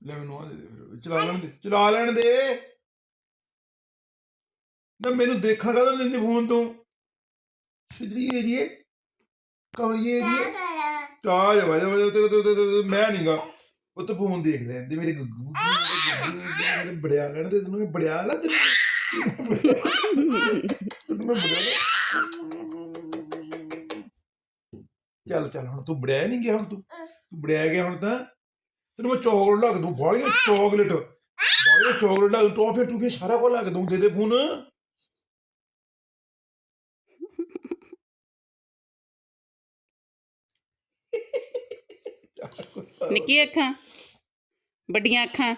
ਲੈ ਮੈਨੂੰ ਆ ਦੇ ਦੇ ਫਿਰ। ਚਲਾ ਲੈਣ ਦੇ, ਚਲਾ ਲੈਣ ਦੇ। ਨਾ ਮੈਨੂੰ ਦੇਖਣ ਕਦੋਂ ਦਿੰਦੀ ਫੋਨ ਤੋਂ? ਸਿੱਧੀ ਏਰੀਏ ਕਮਲੀਏ ਏਰੀਏ ਚਾ ਜਾ ਵਜਾ ਵਜਾ ਮੈਂ ਨਹੀਂਗਾ ਉਹ ਤਾਂ ਫੋਨ ਦੇਖ ਲੈਂਦੇ ਮੇਰੇ ਗੁੱਗੂ ਬੜਿਆ ਲੈਣ ਦੇ, ਤੈਨੂੰ ਮੈਂ ਬੜਿਆ ਲਾ ਤੈਨੂੰ। ਤੈਨੂੰ ਮੈਂ ਬੜਿਆ ਚੱਲ ਚੱਲ, ਹੁਣ ਤੂੰ ਬੜਿਆ ਨਹੀਂ ਗਿਆ ਹੁਣ ਤੂੰ। ਤੂੰ ਬੜਿਆ ਗਿਆ ਹੁਣ ਤਾਂ। ਤੈਨੂੰ ਮੈਂ ਚੋਕਲੇਟ ਲੱਗ ਦੂੰ ਬਾਲੀਆਂ ਚੋਕਲੇਟ। ਬਾਲੀਆਂ ਚੋਕਲੇਟ ਲੱਗ ਟੌਫੀ ਟੂਫੀ ਸਾਰਾ ਕੁਝ ਲੱਗ ਦੂੰ ਦੇ ਦੇ ਫੋਨ। ਨਿੱਕੀ ਅੱਖਾਂ ਵੱਡੀਆਂ ਅੱਖਾਂ।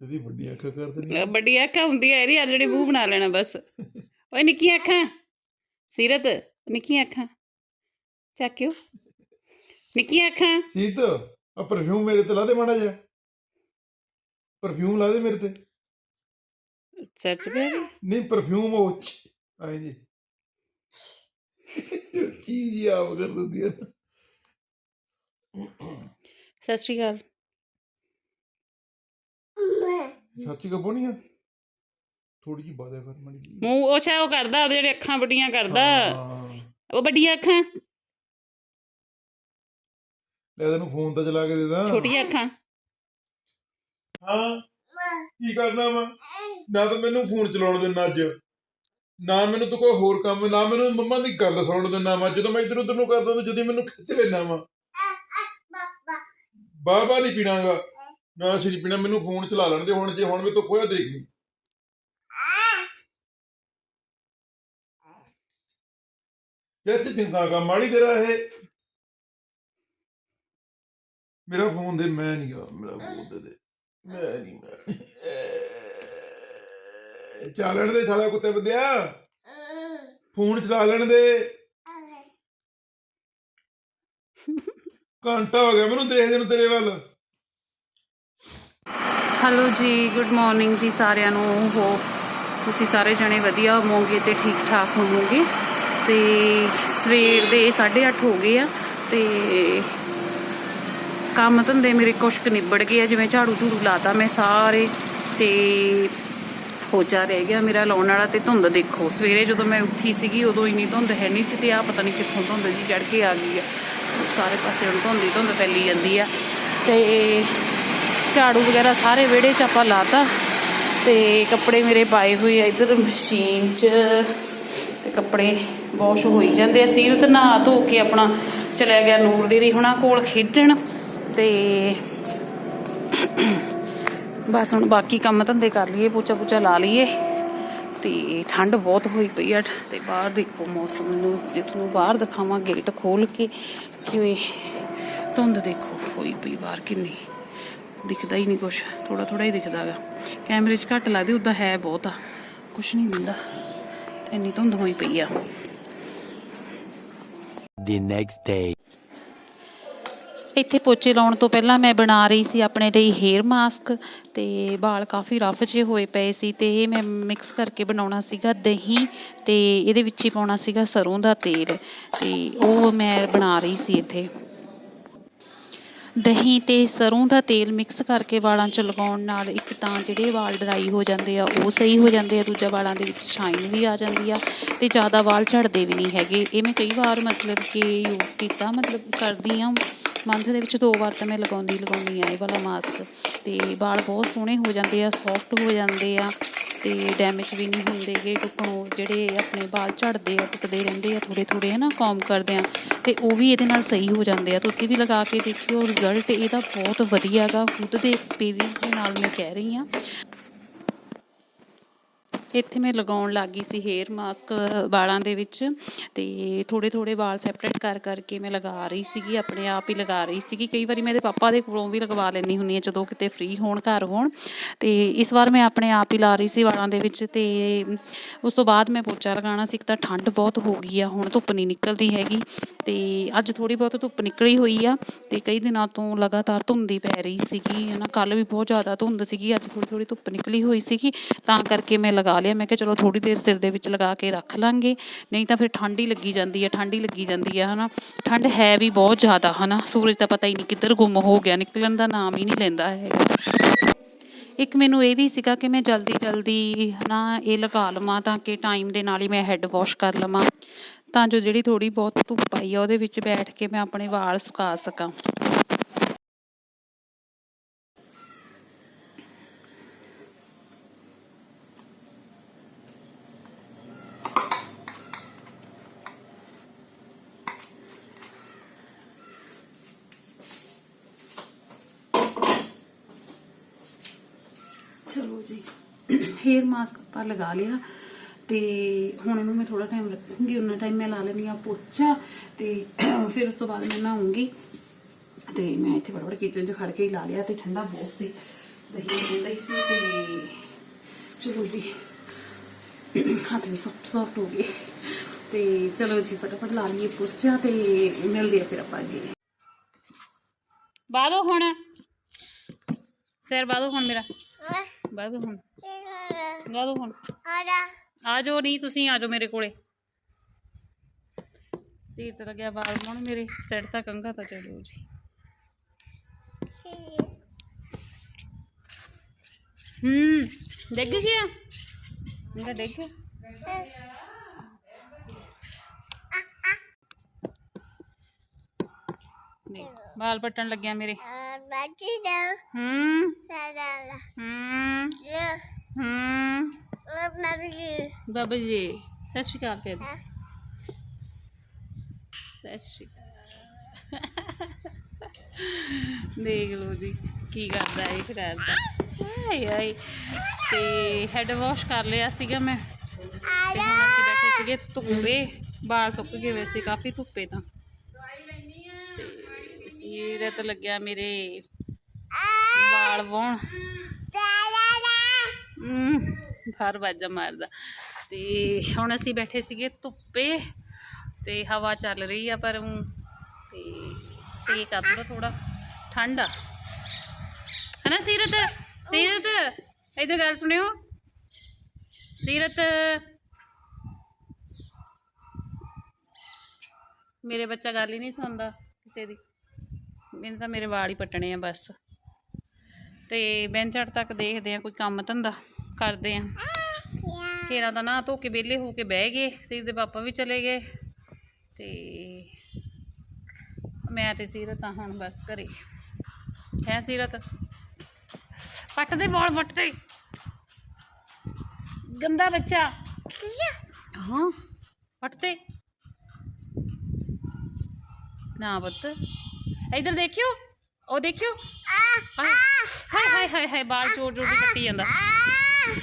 ਇਹਦੀ ਵੱਡੀਆਂ ਅੱਖਾਂ ਕਰ ਦੇਣੀ ਵੱਡੀਆਂ ਅੱਖਾਂ ਹੁੰਦੀਆਂ ਇਹਦੀ ਆਲਰੇਡੀ ਮੂੰਹ ਬਣਾ ਲੈਣਾ ਬਸ। ਓਏ ਨਿੱਕੀਆਂ ਅੱਖਾਂ ਸੀਰਤ ਨਿੱਕੀਆਂ ਅੱਖਾਂ। ਚੱਕਿਓ ਨਿੱਕੀਆਂ ਅੱਖਾਂ। ਸੀਤ ਆ ਪਰਫਿਊਮ ਮੇਰੇ ਤੇ ਲਾ ਦੇ ਮਾੜਾ ਜਿਹਾ। ਪਰਫਿਊਮ ਲਾ ਦੇ ਮੇਰੇ ਤੇ। ਸੱਚ ਪਿਆ ਨਹੀਂ ਪਰਫਿਊਮ ਉਹ ਆਏ ਜੀ। ਕੀ ਜੀ ਆ ਮਗਰ ਦਿੰਦੀ ਨਾ। ਸਤਿ ਸ਼੍ਰੀ ਅਕਾਲ। ਸੱਚੀ ਨਹੀਂ ਆ? ਥੋੜੀ ਜੀ ਬਾਦਾ ਕਰ ਜੀ ਮੂੰਹ ਉਹ ਛਾ ਉਹ ਕਰਦਾ ਉਹਦੇ ਜਿਹੜੇ ਅੱਖਾਂ ਵੱਡੀਆਂ ਕਰਦਾ। ਹਾਂ। ਉਹ ਵੱਡੀਆਂ ਅੱਖਾਂ? ਲੈ ਤੈਨੂੰ ਫੋਨ ਤਾਂ ਚਲਾ ਕੇ ਦੇ ਦਾਂ। ਛੋਟੀਆਂ ਅੱਖਾਂ। ਹਾਂ। ਕੀ ਕਰਨਾ ਵਾ? ਨਾ ਤਾਂ ਮੈਨੂੰ ਫੋਨ ਚਲਾਉਣ ਦੇਣਾ ਅੱਜ। ਨਾ ਮੈਨੂੰ ਤੂੰ ਕੋਈ ਹੋਰ ਕੰਮ ਨਾ ਮੈਨੂੰ ਮੰਮਾ ਦੀ ਗੱਲ ਸੁਣਨ ਦੇਣਾ ਵਾ। ਜਦੋਂ ਮੈਂ ਇਧਰ ਉਧਰ ਨੂੰ ਕਰਦਾ ਤਾਂ ਜਦੋਂ ਮੈਨੂੰ ਖਿੱਚ ਲੈਣਾ ਵਾ। ਬਾਬਾ ਨਹੀਂ ਪੀਣਾਗਾ। ਨਾ ਸ਼ਰੀ ਪੀਣਾ ਮੈਨੂੰ ਫੋਨ ਚਲਾ ਲੈਣ ਦੇ ਹੁਣ ਜੇ ਹੁਣ ਵੀ ਤੂੰ ਖੋਇਆ ਦੇਖ ਲਈ। ਜੇ ਤੇ ਚੰਗਾ ਕੰਮ ਮਾੜੀ ਤੇਰਾ ਇਹ। ਮੇਰਾ ਫੋਨ ਦੇ, ਮੈਂ ਨਹੀਂ ਗਾ, ਮੇਰਾ ਫੋਨ ਦੇ ਦੇ। ਮੈਂ ਨਹੀਂ ਮੈਂ ਨੀ। ਲੈਣ ਦੇ ਸਾਲਾ ਕੁੱਤੇ ਬੰਦਿਆ। ਫੋਨ ਚਲਾ ਲੈਣ ਦੇ। ਘੰਟਾ ਹੋ ਗਿਆ ਮੈਨੂੰ ਦੇਖਦੇ ਨੂੰ ਤੇਰੇ ਵੱਲ। ਹੈਲੋ ਜੀ, ਗੁੱਡ ਮਾਰਨਿੰਗ ਜੀ ਸਾਰਿਆਂ ਨੂੰ। ਹੋ, ਤੁਸੀਂ ਸਾਰੇ ਜਣੇ ਵਧੀਆ ਹੋਵੋਗੇ ਤੇ ਠੀਕ ਠਾਕ ਹੋਵੋਗੇ? ਤੇ ਸਵੇਰ ਦੇ 8:30 ਹੋ ਗਏ ਆ, ਤੇ ਕੰਮ ਧੰਦੇ ਮੇਰੇ ਕੁਛ ਕੁ ਨਿਬੜ ਗਏ ਆ, ਜਿਵੇਂ ਝਾੜੂ ਝੂੜੂ ਲਾਤਾ ਮੈਂ ਸਾਰੇ ਤੇ ਪੋਚਾ ਰਹਿ ਗਿਆ ਮੇਰਾ ਲਾਉਣ ਵਾਲਾ ਤੇ ਧੁੰਦ ਦੇਖੋ, ਸਵੇਰੇ ਜਦੋਂ ਮੈਂ ਉੱਠੀ ਸੀਗੀ ਉਦੋਂ ਇੰਨੀ ਧੁੰਦ ਹੈ ਨਹੀਂ ਸੀ ਤੇ ਆ ਪਤਾ ਨਹੀਂ ਕਿੱਥੋਂ ਧੁੰਦ ਜੀ ਚੜ ਕੇ ਆ ਗਈ ਆ। ਸਾਰੇ ਪਾਸੇ ਹੁਣ ਧੁੰਦ ਹੀ ਧੁੰਦ ਫੈਲੀ ਜਾਂਦੀ ਆ। ਤੇ ਝਾੜੂ ਵਗੈਰਾ ਸਾਰੇ ਵਿਹੜੇ 'ਚ ਆਪਾਂ ਲਾਤਾ ਤੇ ਕੱਪੜੇ ਮੇਰੇ ਪਾਏ ਹੋਏ ਆ, ਇਧਰ ਮਸ਼ੀਨ 'ਚ ਤੇ ਕੱਪੜੇ ਵਾਸ਼ ਹੋਈ ਜਾਂਦੇ ਆ। ਸੀਰਤ ਨਹਾ ਧੋ ਕੇ ਆਪਣਾ ਚਲਿਆ ਗਿਆ ਨੂਰ ਦੀਦੀ ਹੁਣਾਂ ਕੋਲ ਖੇਡਣ। ਤੇ ਬਸ ਹੁਣ ਬਾਕੀ ਕੰਮ ਧੰਦੇ ਕਰ ਲਈਏ, ਪੋਚਾ ਪੋਚਾ ਲਾ ਲਈਏ ਤੇ ਠੰਡ ਬਹੁਤ ਹੋਈ ਪਈ ਆ ਤੇ ਬਾਹਰ ਦੇਖੋ ਮੌਸਮ ਨੂੰ, ਜੇ ਤੁਹਾਨੂੰ ਬਾਹਰ ਦਿਖਾਵਾਂ ਗੇਟ ਖੋਲ ਕੇ ਕਿਵੇਂ ਧੁੰਦ ਦੇਖੋ ਹੋਈ ਪਈ ਬਾਹਰ ਕਿੰਨੀ, ਦਿਖਦਾ ਹੀ ਨਹੀਂ ਕੁਛ ਥੋੜਾ ਥੋੜਾ ਹੀ ਦਿਖਦਾ ਗਾ ਕੈਮਰੇ 'ਚ ਘੱਟ ਲੱਗਦੀ, ਉਦਾਂ ਹੈ ਬਹੁਤ ਆ, ਕੁਛ ਨਹੀਂ ਦਿੰਦਾ, ਇੰਨੀ ਧੁੰਦ ਹੋਈ ਪਈ ਆ the next day. ਇੱਥੇ ਪੋਚੇ ਲਾਉਣ ਤੋਂ ਪਹਿਲਾਂ ਮੈਂ ਬਣਾ ਰਹੀ ਸੀ ਆਪਣੇ ਲਈ ਹੇਅਰ ਮਾਸਕ ਤੇ ਵਾਲ ਕਾਫੀ ਰਫ ਜਿਹੇ ਹੋਏ ਪਏ ਸੀ ਤੇ ਇਹ ਮੈਂ ਮਿਕਸ ਕਰਕੇ ਬਣਾਉਣਾ ਸੀਗਾ ਦਹੀਂ ਤੇ ਇਹਦੇ ਵਿੱਚ ਹੀ ਪਾਉਣਾ ਸੀਗਾ ਸਰੋਂ ਦਾ ਤੇਲ ਤੇ ਉਹ ਮੈਂ ਬਣਾ ਰਹੀ ਸੀ ਇੱਥੇ। ਦਹੀਂ ਤੇ ਸਰੋਂ ਦਾ ਤੇਲ ਮਿਕਸ ਕਰਕੇ ਵਾਲਾਂ 'ਚ ਲਗਾਉਣ ਨਾਲ ਇੱਕ ਤਾਂ ਜਿਹੜੇ ਵਾਲ ਡਰਾਈ ਹੋ ਜਾਂਦੇ ਆ, ਉਹ ਸਹੀ ਹੋ ਜਾਂਦੇ ਆ, ਦੂਜਾ ਵਾਲਾਂ ਦੇ ਵਿੱਚ ਸ਼ਾਈਨ ਵੀ ਆ ਜਾਂਦੀ ਆ ਤੇ ਜ਼ਿਆਦਾ ਵਾਲ ਝੜਦੇ ਵੀ ਨਹੀਂ ਹੈਗੇ। ਇਹ ਮੈਂ ਕਈ ਵਾਰ ਮਤਲਬ ਕਿ ਯੂਜ਼ ਕੀਤਾ, ਮਤਲਬ ਕਰਦੀ ਆ। ਮੰਥ ਦੇ ਵਿੱਚ ਦੋ ਵਾਰ ਤਾਂ ਮੈਂ ਲਗਾਉਂਦੀ ਲਗਾਉਂਦੀ ਆ ਇਹ ਵਾਲਾ ਮਾਸਕ। ਤੇ ਵਾਲ ਬਹੁਤ ਸੋਹਣੇ ਹੋ ਜਾਂਦੇ ਆ ਸੌਫਟ ਹੋ ਜਾਂਦੇ ਆ ਤੇ ਡੈਮੇਜ ਵੀ ਨਹੀਂ ਹੁੰਦੇ ਗੇ ਟੁੱਟਣੋਂ ਜਿਹੜੇ ਆਪਣੇ ਵਾਲ ਝੜਦੇ ਆ ਟੁੱਟਦੇ ਰਹਿੰਦੇ ਆ ਥੋੜੇ ਥੋੜੇ ਨਾ ਕੌਮ ਕਰਦੇ ਆ। ਤੇ ਉਹ ਵੀ ਇਹਦੇ ਨਾਲ ਸਹੀ ਹੋ ਜਾਂਦੇ ਆ। ਤੁਸੀਂ ਵੀ ਲਗਾ ਕੇ ਦੇਖਿਓ ਰਿਜ਼ਲਟ ਇਹਦਾ ਬਹੁਤ ਵਧੀਆ ਗਾ ਖੁਦ ਦੇ ਐਕਸਪੀਰੀਅੰਸ ਦੇ ਨਾਲ ਮੈਂ ਕਹਿ ਰਹੀ ਆ ਇੱਥੇ ਮੈਂ ਲਗਾਉਣ ਲੱਗ ਗਈ ਸੀ ਹੇਅਰ ਮਾਸਕ ਵਾਲਾਂ ਦੇ ਵਿੱਚ ਤੇ ਥੋੜੇ ਥੋੜੇ ਵਾਲ ਸੈਪਰੇਟ ਕਰ ਕਰਕੇ ਮੈਂ ਲਗਾ ਰਹੀ ਸੀਗੀ, ਆਪਣੇ ਆਪ ਹੀ ਲਗਾ ਰਹੀ ਸੀਗੀ। ਕਈ ਵਾਰੀ ਮੈਂ ਇਹਦੇ ਪਾਪਾ ਦੇ ਕੋਲੋਂ ਵੀ ਲਗਵਾ ਲੈਂਦੀ ਹੁੰਦੀ ਹਾਂ, ਜਦੋਂ ਕਿਤੇ ਫ੍ਰੀ ਹੋਣ, ਘਰ ਹੋਣ। ਤੇ ਇਸ ਵਾਰ ਮੈਂ ਆਪਣੇ ਆਪ ਹੀ ਲਾ ਰਹੀ ਸੀ ਵਾਲਾਂ ਦੇ ਵਿੱਚ ਤੇ ਉਸ ਤੋਂ ਬਾਅਦ ਮੈਂ ਪੋਚਾ ਲਗਾਉਣਾ ਸੀ, ਇੱਕ ਤਾਂ ਠੰਡ ਬਹੁਤ ਹੋ ਗਈ ਆ, ਹੁਣ ਧੁੱਪ ਨਹੀਂ ਨਿਕਲਦੀ ਹੈਗੀ। ਤੇ ਅੱਜ ਥੋੜੀ ਬਹੁਤ ਧੁੱਪ ਨਿਕਲੀ ਹੋਈ ਆ ਤੇ ਕਈ ਦਿਨਾਂ ਤੋਂ ਲਗਾਤਾਰ ਧੁੰਦੀ ਪੈ ਰਹੀ ਸੀਗੀ ਨਾ ਕੱਲ ਵੀ ਬਹੁਤ ਜ਼ਿਆਦਾ ਧੁੰਦ ਸੀਗੀ, ਅੱਜ ਥੋੜੀ ਥੋੜੀ ਧੁੱਪ ਨਿਕਲੀ ਹੋਈ ਸੀਗੀ, ਤਾਂ ਕਰਕੇ ਮੈਂ ਲਗਾ ਲਿਆ। ਮੈਂ ਕਿਹਾ ਚਲੋ ਥੋੜੀ ਦੇਰ ਸਿਰ ਦੇ ਵਿੱਚ ਲਗਾ ਕੇ ਰੱਖ ਲਾਂਗੇ। ਨਹੀਂ ਤਾਂ ਫਿਰ ਠੰਡ ਹੀ ਲੱਗੀ ਜਾਂਦੀ ਹੈ, ਠੰਡ ਹੀ ਲੱਗੀ ਜਾਂਦੀ ਹੈ, ਹਨਾ। ਠੰਡ ਹੈ ਵੀ ਬਹੁਤ ਜ਼ਿਆਦਾ, ਹਨਾ। ਸੂਰਜ ਦਾ ਪਤਾ ਹੀ ਨਹੀਂ ਕਿੱਧਰ ਗੁੰਮ ਹੋ ਗਿਆ, ਨਿਕਲਣ ਦਾ ਨਾਮ ਹੀ ਨਹੀਂ ਲੈਂਦਾ ਹੈ ਇੱਕ ਮੈਨੂੰ ਇਹ ਵੀ ਸੀਗਾ ਕਿ ਮੈਂ ਜਲਦੀ ਜਲਦੀ ਨਾ ਇਹ ਲਗਾ ਲਵਾਂ ਤਾਂ ਕਿ ਟਾਈਮ ਦੇ ਨਾਲ ਹੀ ਮੈਂ ਹੈੱਡ ਵਾਸ਼ ਕਰ ਲਵਾਂ। ਤਾਂ ਜੋ ਜਿਹੜੀ ਥੋੜੀ ਬਹੁਤ ਧੁੱਪ ਆਈ ਆ, ਉਹਦੇ ਵਿੱਚ ਬੈਠ ਕੇ ਮੈਂ ਆਪਣੇ ਵਾਲ ਸੁਕਾ ਸਕਾਂ ਚਲੋ ਜੀ ਹੇਅਰ ਮਾਸਕ ਆਪਾਂ ਲਗਾ ਲਿਆ ਤੇ ਹੁਣ ਇਹਨੂੰ ਮੈਂ ਥੋੜਾ ਟਾਈਮ ਰੱਖੂੰਗੀ ਉਹਨਾਂ ਟਾਈਮ ਮੈਂ ਲਾ ਲੈਣੀ ਆ ਪੋਚਾ ਤੇ ਫਿਰ ਉਸ ਤੋਂ ਬਾਅਦ ਮੈਂ ਨਹਾਉਂਗੀ ਤੇ ਮੈਂ ਇੱਥੇ ਬੜਾ ਬੜਾ ਕਿਚਨ 'ਚ ਖੜ ਕੇ ਹੀ ਲਾ ਲਿਆ ਤੇ ਠੰਡਾ ਬਹੁਤ ਸੀ। ਦਹੀਂ ਹੁੰਦਾ ਹੀ ਸੀ ਤੇ ਚਲੋ ਜੀ, ਹੱਥ ਵੀ ਸੌਫਟ ਸੌਫਟ ਹੋ ਗਏ। ਤੇ ਚਲੋ ਜੀ, ਫਟਾਫਟ ਲਾ ਲਈਏ ਪੋਚਾ ਤੇ ਮਿਲਦੇ ਆ ਫਿਰ ਆਪਾਂ ਅੱਗੇ। ਬਾਦੋ ਹੁਣ। ਸਿਰ ਬਾਦੋ ਹੁਣ ਮੇਰਾ। ਬਾਦੋ ਹੁਣ। ਬਾਦੋ ਹੁਣ। ਆ ਜਾਓ ਨਹੀਂ ਤੁਸੀਂ ਆ ਜਾਓ ਮੇਰੇ ਕੋਲੇ। ਸੀਰ ਤੇ ਲੱਗਿਆ ਬਾਲ ਮਣ ਮੇਰੇ ਸਿਰ ਤਾਂ ਕੰਗਾ ਤਾਂ ਚਲੋ ਜੀ। ਹੂੰ ਡਿੱਗ ਗਿਆ? ਮੇਰਾ ਡਿੱਗ ਗਿਆ। ਦੇਖ, ਬਾਲ ਪੱਟਣ ਲੱਗਿਆ ਮੇਰੇ। ਹੂੰ। ਹੂੰ। ਹੂੰ। ਬਾਬਾ ਜੀ ਸਤਿ ਸ਼੍ਰੀ ਅਕਾਲ ਫਿਰ। ਸਤਿ ਸ਼੍ਰੀ ਅਕਾਲ। ਦੇਖ ਲਓ ਜੀ ਕੀ ਕਰਦਾ ਇਹ ਕਰਦਾ ਆਏ ਆਏ ਤੇ ਹੈਡ ਵਾਸ਼ ਕਰ ਲਿਆ ਸੀਗਾ ਮੈਂ। ਤੇ ਹੁਣ ਅਸੀਂ ਬੈਠੇ ਸੀਗੇ ਧੁੱਪੇ। ਬਾਲ ਸੁੱਕ ਗਏ ਵੈਸੇ ਕਾਫੀ ਧੁੱਪੇ ਤਾਂ। ਤੇ ਸੀਰਤ ਲੱਗਿਆ ਮੇਰੇ ਵਾਲ ਵਾਉਣ ਬਾਹਰ ਵਾਜਾ ਮਾਰਦਾ। ਤੇ ਹੁਣ ਅਸੀਂ ਬੈਠੇ ਸੀਗੇ ਧੁੱਪੇ ਤੇ ਹਵਾ ਚੱਲ ਰਹੀ ਆ ਪਰ ਤੇ ਸੇਕ ਆ ਥੋੜਾ ਥੋੜਾ ਠੰਡ ਆ। ਹਨਾ ਸੀਰਤ? ਸੀਰਤ, ਇਧਰ ਗੱਲ ਸੁਣਿਓ। ਸੀਰਤ। ਮੇਰੇ ਬੱਚਾ ਗੱਲ ਹੀ ਨਹੀਂ ਸੁਣਦਾ ਕਿਸੇ ਦੀ। ਮੈਨੂੰ ਤਾਂ ਮੇਰੇ ਵਾਲ ਹੀ ਪੱਟਣੇ ਆ ਬਸ। ਤੇ ਬੈਂਚੜ ਤੱਕ ਦੇਖਦੇ ਆ ਕੋਈ ਕੰਮ ਧੰਦਾ ਕਰਦੇ ਆ। ਘੇਰਾ ਦਾ ਨਾ ਧੋ ਕੇ ਵਿਹਲੇ ਹੋ ਕੇ ਬਹਿ ਗਏ, ਸੀਰ ਦੇ ਪਾਪਾ ਵੀ ਚਲੇ ਗਏ। ਤੇ ਮੈਂ ਤੇ ਸੀਰਤ ਤਾਂ ਹੁਣ ਬਸ ਘਰੇ। ਹੈ ਸੀਰਤ? ਪੱਟ ਦੇ ਬੋਲ ਪੱਟ ਦੇ ਗੰਦਾ ਬੱਚਾ। ਹਾਂ, ਪੱਟ ਦੇ ਨਾ ਪੁੱਤ। ਇਧਰ ਦੇਖਿਓ ਉਹ ਦੇਖਿਓ ਹਾਏ ਹਾਏ ਹਾਏ ਹਾਏ ਹਾਏ ਬਾਲ ਚੋਰ ਚੋਰ ਦੀ ਕੱਟੀ ਜਾਂਦਾ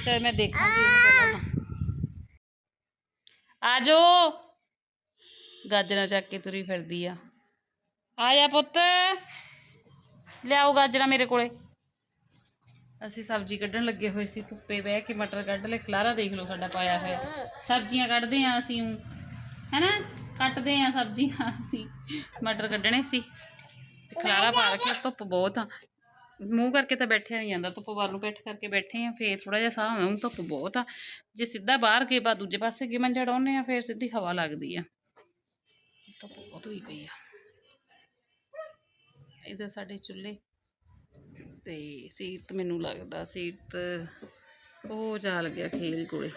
ਚਲ ਮੈਂ ਦੇਖਾਂਗੀ ਇਹਨੂੰ ਪਹਿਲਾਂ ਤਾਂ ਆ ਜੋ ਗਾਜਰਾਂ ਚੱਕ ਕੇ ਤੁਰੀ ਫਿਰਦੀ ਆ ਆ ਜਾ ਪੁੱਤ ਲਿਆਓ ਗਾਜਰਾਂ ਮੇਰੇ ਕੋਲੇ ਅਸੀਂ ਸਬਜ਼ੀ ਕੱਢਣ ਲੱਗੇ ਹੋਏ ਸੀ ਧੁੱਪੇ ਬਹਿ ਕੇ ਮਟਰ ਕੱਢ ਲੈ ਖਲਾਰਾ ਦੇਖ ਲਓ ਸਾਡਾ ਪਾਇਆ ਹੋਇਆ ਸਬਜ਼ੀਆਂ ਕੱਢਦੇ ਆ ਅਸੀਂ ਊਂ, ਹੈਨਾ ਕੱਟਦੇ ਆ ਸਬਜ਼ੀਆਂ ਅਸੀਂ ਮਟਰ ਕੱਢਣੇ ਸੀ ਤੇ ਖਲਾਰਾ ਪਾ ਰੱਖਿਆ ਧੁੱਪ ਬਹੁਤ ਆ। ਮੂੰਹ ਕਰਕੇ ਤਾਂ ਬੈਠਿਆ ਨਹੀਂ ਜਾਂਦਾ ਧੁੱਪ ਵੱਲ ਨੂੰ ਪਿੱਠ ਕਰਕੇ ਬੈਠੇ ਆ ਫੇਰ ਥੋੜਾ ਜਿਹਾ ਸਾਹ ਆਉਂ ਧੁੱਪ ਬਹੁਤ ਆ। ਜੇ ਸਿੱਧਾ ਬਾਹਰ ਗਏ ਬਾ ਦੂਜੇ ਪਾਸੇ ਗਏ ਮੰਜਾ ਡਾਉਨੇ ਆ ਫੇਰ ਸਿੱਧੀ ਹਵਾ ਲੱਗਦੀ ਆ। ਧੁੱਪ ਬਹੁਤ ਹੋਈ ਪਈ ਆ। ਇਧਰ ਸਾਡੇ ਚੁੱਲ੍ਹੇ ਤੇ ਸੀਰਤ ਮੈਨੂੰ ਲੱਗਦਾ ਸੀਰਤ ਉਹ ਜਾ ਲੱਗਿਆ ਖੇਲ ਕੋਲੇ।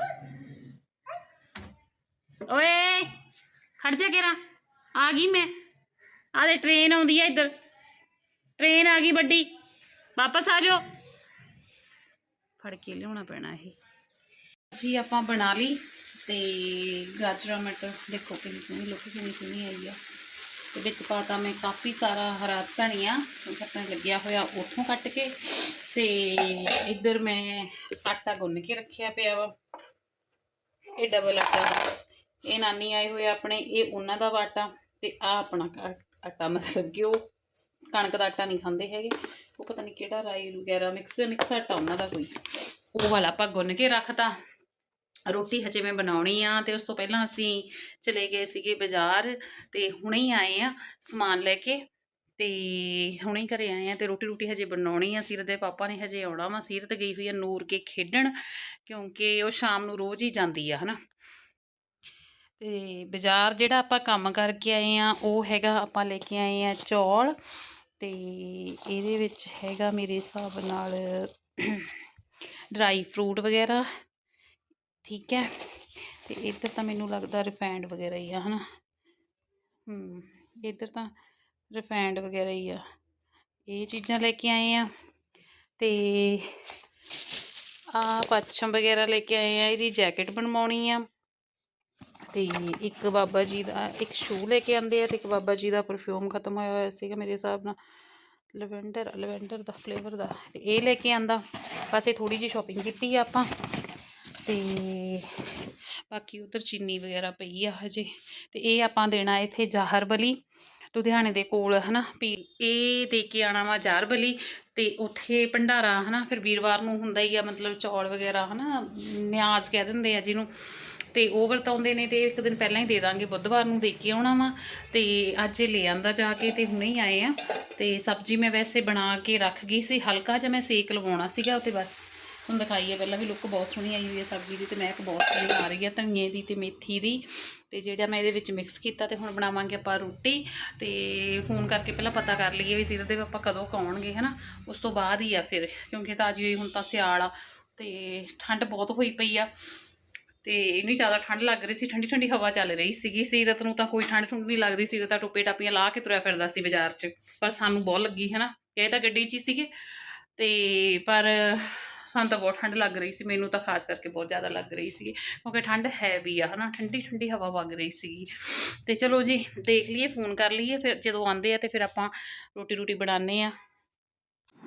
ਓਏ ਖੜ ਜਾ ਕੇਰਾ ਆ ਗਈ ਮੈਂ। ਆ ਦੇ ਟ੍ਰੇਨ ਆਉਂਦੀ ਆ ਇੱਧਰ। ਟ੍ਰੇਨ ਆ ਗਈ ਵੱਡੀ। ਵਾਪਸ ਆ ਜਾਓ। ਫੜ ਕੇ ਲਿਆਉਣਾ ਪੈਣਾ ਇਹ। ਜੀ ਆਪਾਂ ਬਣਾ ਲਈ ਤੇ ਗਾਜਰਾਂ, ਮਟਰ, ਦੇਖੋ ਕਿੰਨੀ ਸੋਹਣੀ ਲੁੱਕ ਕਿੰਨੀ ਸੋਹਣੀ ਆਈ ਆ। ਤੇ ਵਿੱਚ ਪਾਤਾ ਮੈਂ ਕਾਫੀ ਸਾਰਾ ਹਰਾ ਧਨੀਆ ਕੱਟਣ ਲੱਗਿਆ ਹੋਇਆ ਉੱਥੋਂ ਕੱਟ ਕੇ। ਤੇ ਇੱਧਰ ਮੈਂ ਆਟਾ ਗੁੰਨ ਕੇ ਰੱਖਿਆ ਪਿਆ ਵਾ। ਇਹ ਡਬਲ ਆਟਾ ਇਹ ਨਾਨੀ ਆਏ ਹੋਏ ਆਪਣੇ, ਇਹ ਉਹਨਾਂ ਦਾ ਵਾ ਆਟਾ। ਤੇ ਆ ਆਪਣਾ ਕਾ- ਆਟਾ, ਮਤਲਬ ਕਿ ਉਹ ਕਣਕ ਦਾ ਆਟਾ ਨਹੀਂ ਖਾਂਦੇ ਹੈਗੇ। ਉਹ ਪਤਾ ਨਹੀਂ ਕਿਹੜਾ ਰਾਈ ਵਗੈਰਾ ਮਿਕਸ ਮਿਕਸ ਆਟਾ ਉਹਨਾਂ ਦਾ ਕੋਈ। ਉਹ ਵਾਲਾ ਆਪਾਂ ਗੁੰਨ ਕੇ ਰੱਖਤਾ। ਰੋਟੀ ਹਜੇ ਮੈਂ ਬਣਾਉਣੀ ਆ ਤੇ ਉਸ ਤੋਂ ਪਹਿਲਾਂ ਅਸੀਂ ਚਲੇ ਗਏ ਸੀਗੇ ਬਾਜ਼ਾਰ ਤੇ ਹੁਣੇ ਹੀ ਆਏ ਆ ਸਮਾਨ ਲੈ ਕੇ ਤੇ ਹੁਣੇ ਹੀ ਘਰੇ ਆਏ ਆ ਤੇ ਰੋਟੀ ਰੋਟੀ ਹਜੇ ਬਣਾਉਣੀ ਆ, ਸੀਰਤ ਦੇ ਪਾਪਾ ਨੇ ਹਜੇ ਆਉਣਾ ਵਾ ਸੀਰਤ ਗਈ ਹੋਈ ਆ ਨੂਰ ਕੇ ਖੇਡਣ, ਕਿਉਂਕਿ ਉਹ ਸ਼ਾਮ ਨੂੰ ਰੋਜ਼ ਹੀ ਜਾਂਦੀ ਆ, ਹਨਾ। ਤੇ ਬਾਜ਼ਾਰ ਜਿਹੜਾ ਆਪਾਂ ਕੰਮ ਕਰਕੇ ਆਏ ਆ, ਉਹ ਹੈਗਾ ਆਪਾਂ ਲੈ ਕੇ ਆਏ ਆ ਚੌਲ। ਅਤੇ ਇਹਦੇ ਵਿੱਚ ਹੈਗਾ ਮੇਰੇ ਹਿਸਾਬ ਨਾਲ ਡਰਾਈ ਫਰੂਟ ਵਗੈਰਾ, ਠੀਕ ਹੈ? ਤੇ ਇੱਧਰ ਤਾਂ ਮੈਨੂੰ ਲੱਗਦਾ ਰਿਫਾਈਂਡ ਵਗੈਰਾ ਹੀ ਆ, ਹਨਾ? ਹੂੰ, ਇੱਧਰ ਤਾਂ ਰਿਫਾਈਂਡ ਵਗੈਰਾ ਹੀ ਆ। ਇਹ ਚੀਜ਼ਾਂ ਲੈ ਕੇ ਆਏ ਆ ਤੇ ਆ ਪੱਛਮ ਵਗੈਰਾ ਲੈ ਕੇ ਆਏ ਆ, ਇਹਦੀ ਜੈਕਟ ਬਣਵਾਉਣੀ ਆ। ਤੇ ਇੱਕ ਬਾਬਾ ਜੀ ਦਾ, ਇੱਕ ਸ਼ੂ ਲੈ ਕੇ ਆਂਦੇ ਆ ਤੇ ਇੱਕ ਬਾਬਾ ਜੀ ਦਾ ਪਰਫਿਊਮ ਖਤਮ ਹੋਇਆ ਹੋਇਆ ਸੀਗਾ ਮੇਰੇ ਹਿਸਾਬ ਨਾਲ। ਲਵੈਂਡਰ ਲਵੈਂਡਰ ਦਾ ਫਲੇਵਰ ਦਾ। ਤੇ ਇਹ ਲੈ ਕੇ ਆਂਦਾ। ਬਸ ਇਹ ਥੋੜੀ ਜਿਹੀ ਸ਼ਾਪਿੰਗ ਕੀਤੀ ਆ ਆਪਾਂ। ਤੇ ਬਾਕੀ ਉਧਰ ਚੀਨੀ ਵਗੈਰਾ ਪਈ ਆ ਹਜੇ। ਤੇ ਇਹ ਆਪਾਂ ਦੇਣਾ ਇੱਥੇ ਜਾਹਰ ਬਲੀ, ਲੁਧਿਆਣੇ ਦੇ ਕੋਲ, ਹਨਾ? ਵੀ ਇਹ ਦੇ ਕੇ ਆਣਾ ਵਾ ਜਾਹਰ ਬਲੀ। ਤੇ ਉੱਥੇ ਭੰਡਾਰਾ, ਹਨਾ? ਫਿਰ ਵੀਰਵਾਰ ਨੂੰ ਹੁੰਦਾ ਹੀ ਆ, ਮਤਲਬ ਚੌਲ ਵਗੈਰਾ, ਹਨਾ? ਨਿਆਜ਼ ਕਹਿ ਦਿੰਦੇ ਆ ਜਿਹਨੂੰ। ਤੇ ਉਹ ਵਰਤਾਉਂਦੇ ਨੇ ਤੇ ਇੱਕ ਦਿਨ ਪਹਿਲਾਂ ਹੀ ਦੇ ਦਾਂਗੇ, ਬੁੱਧਵਾਰ ਨੂੰ ਦੇ ਕੇ ਆਉਣਾ ਵਾ। ਤੇ ਅੱਜ ਇਹ ਲੈ ਆਂਦਾ ਜਾ ਕੇ ਤੇ ਹੁਣੇ ਹੀ ਆਏ ਆ। ਤੇ ਸਬਜ਼ੀ ਮੈਂ ਵੈਸੇ ਬਣਾ ਕੇ ਰੱਖ ਗਈ ਸੀ, ਹਲਕਾ ਜਿਹਾ ਮੈਂ ਸੇਕ ਲਵਾਉਣਾ ਸੀਗਾ ਤੇ ਬਸ। ਤੁਹਾਨੂੰ ਦਿਖਾਈ ਹੈ ਪਹਿਲਾਂ ਵੀ ਲੁੱਕ ਬਹੁਤ ਸੋਹਣੀ ਆਈ ਹੋਈ ਹੈ ਸਬਜ਼ੀ ਦੀ ਤੇ ਮੈਂ ਬਹੁਤ ਸੋਹਣੀ ਆ ਰਹੀ ਹੈ ਧਨੀਏ ਦੀ ਤੇ ਮੇਥੀ ਦੀ। ਤੇ ਜਿਹੜਾ ਮੈਂ ਇਹਦੇ ਵਿੱਚ ਮਿਕਸ ਕੀਤਾ ਤੇ ਹੁਣ ਬਣਾਵਾਂਗੇ ਆਪਾਂ ਰੋਟੀ। ਤੇ ਫੋਨ ਕਰਕੇ ਪਹਿਲਾਂ ਪਤਾ ਕਰ ਲਈਏ ਵੀ ਸਿਰ ਦੇ ਆਪਾਂ ਕਦੋਂ ਕਾਉਣਗੇ ਹਨਾ? ਉਸ ਤੋਂ ਬਾਅਦ ਹੀ ਆ ਫਿਰ, ਕਿਉਂਕਿ ਤਾਜੀ ਹੋਈ ਹੁਣ ਤਾਂ ਸਿਆਲ ਆ। ਤੇ ਠੰਡ ਬਹੁਤ ਹੋਈ ਪਈ ਆ। ਤੇ ਇੰਨੀ ਜ਼ਿਆਦਾ ਠੰਡ ਲੱਗ ਰਹੀ ਸੀ ਠੰਡੀ ਠੰਡੀ ਹਵਾ ਚੱਲ ਰਹੀ ਸੀਗੀ ਸੀਰਤ ਨੂੰ ਤਾਂ ਕੋਈ ਠੰਡ ਠੁੰਡ ਨਹੀਂ ਲੱਗਦੀ ਸੀ ਤਾਂ ਟੋਪੇ ਟਾਪੀਆਂ ਲਾ ਕੇ ਤੁਰਿਆ ਫਿਰਦਾ ਸੀ ਬਾਜ਼ਾਰ 'ਚ ਪਰ ਸਾਨੂੰ ਬਹੁਤ ਲੱਗੀ ਹੈ ਨਾ ਇਹ ਤਾਂ ਗੱਡੀ 'ਚ ਹੀ ਸੀਗੇ ਤੇ ਪਰ ਸਾਨੂੰ ਤਾਂ ਬਹੁਤ ਠੰਡ ਲੱਗ ਰਹੀ ਸੀ ਮੈਨੂੰ ਤਾਂ ਖਾਸ ਕਰਕੇ ਬਹੁਤ ਜ਼ਿਆਦਾ ਲੱਗ ਰਹੀ ਸੀ ਕਿਉਂਕਿ ਠੰਡ ਹੈ ਵੀ ਆ ਹਨਾ ਠੰਡੀ ਠੰਡੀ ਹਵਾ ਵਗ ਰਹੀ ਸੀਗੀ ਤੇ ਚਲੋ ਜੀ ਦੇਖ ਲਈਏ ਫੋਨ ਕਰ ਲਈਏ ਫਿਰ ਜਦੋਂ ਆਉਂਦੇ ਆ ਤੇ ਫਿਰ ਆਪਾਂ ਰੋਟੀ ਰੋਟੀ ਬਣਾਉਂਦੇ ਆ।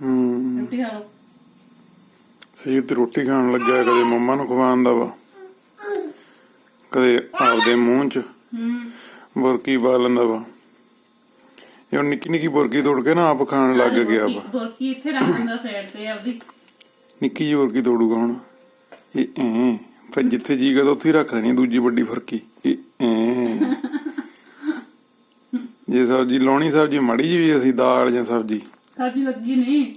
ਹੂੰ। ਰੋਟੀ ਖਾ ਲਓ। ਸਰੀਰ ਤੇ ਰੋਟੀ ਖਾਣ ਲੱਗਿਆ ਕਦੇ ਮੰਮਾ ਨੂੰ ਖਵਾਉਂਦਾ ਵਾ? ਕਦੇ ਆਪਦੇ ਮੂੰਹ 'ਚ ਬੁਰਕੀ ਪਾ ਲੈਂਦਾ ਵਾ। ਇਹ ਹੁਣ ਨਿੱਕੀ ਨਿੱਕੀ ਬੁਰਕੀ ਤੋੜ ਕੇ ਨਾ ਆਪ ਖਾਣ ਲੱਗ ਗਿਆ ਵਾ। ਇੱਥੇ ਰੱਖ ਦਿੰਦਾ ਸਾਈਡ ਤੇ ਆਪਦੀ। ਨਿੱਕੀ ਜਿਹੀ ਬੁਰਕੀ ਤੋੜੂਗਾ ਹੁਣ। ਇਹ ਐ ਫਿਰ ਜਿੱਥੇ ਜੀ ਕਰਦਾ ਉੱਥੇ ਹੀ ਰੱਖ ਦੇਣੀ ਦੂਜੀ ਵੱਡੀ ਫਰਕੀ। ਇਹ ਐ। ਜੇ ਸਬਜ਼ੀ ਲਾਉਣੀ ਸਬਜ਼ੀ ਮਾੜੀ ਜਿਹੀ ਵੀ ਅਸੀਂ ਦਾਲ ਜਾਂ ਸਬਜ਼ੀ। ਸਬਜ਼ੀ ਲੱਗੀ ਨਹੀਂ।